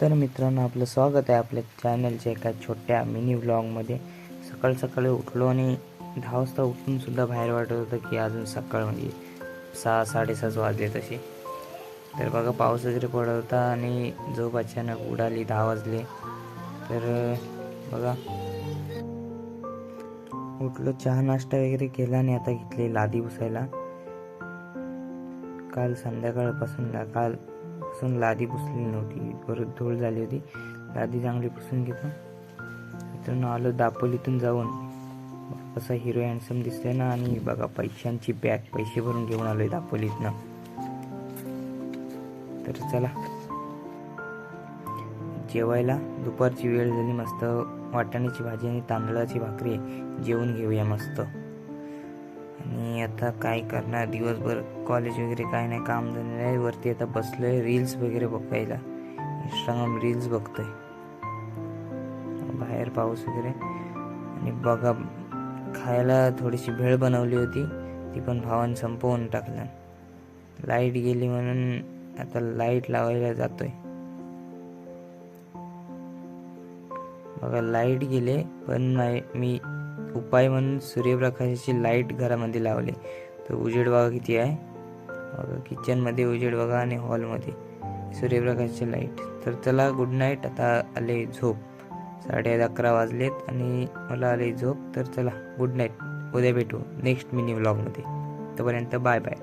तर मित्रांनो आपलं स्वागत आहे आपल्या चॅनलच्या एका छोट्या मिनी व्लॉगमध्ये सकाळ सकाळी उठलो आणि दहा वाजता उठूनसुद्धा बाहेर वाटत होतं की अजून सकाळ म्हणजे सहा साडेसहाच वाजले तसे. तर बघा पाऊस वगैरे पडत होता आणि झोप अचानक उडाली दहा वाजले. तर बघा. उठलो चहा नाश्ता वगैरे केला आणि आता घेतली लादी पुसायला. काल संध्याकाळपासून काल पुसून लादी पुसली नव्हती. परत धूळ झाली होती. लादी चांगली पुसून घेतो मित्रांनो आलो दापोलीतून जाऊन. कसा हिरो हँडसम दिसतोय ना आणि बघा पैशांची बॅग पैसे भरून घेऊन आलोय दापोलीतनं. तर चला. जेवायला. दुपारची वेळ झाली मस्त. वाटाण्याची भाजी आणि तांदळाची भाकरी. जेवून घेऊया मस्त. आणि आता काय करणार? दिवसभर कॉलेज वगैरे काय नाही काम झालं नाही. वरती आता बसलोय रील्स वगैरे बघायला. इंस्टाग्राम रील्स बघतोय. बाहेर पाऊस वगैरे. आणि बघा खायला थोडीशी भेळ बनवली होती. ती पण भावान संपवून टाकलं. लाइट गेली म्हणून आता लाइट लावायला जातोय. बघा लाइट गेले पण मी उपाय म्हणून सूर्यप्रकाशाची लाइट घरामध्ये लावले. तर उजेड बघा किती आहे. किचनमध्ये उजेड बघा आणि हॉलमध्ये सूर्यप्रकाशाची लाइट तर चला गुड नाईट आता आले झोप. साडे अकरा वाजलेत आणि मला आले झोप. तर चला गुड नाईट उद्या भेटू नेक्स्ट मिनी व्लॉगमध्ये तोपर्यंत बाय बाय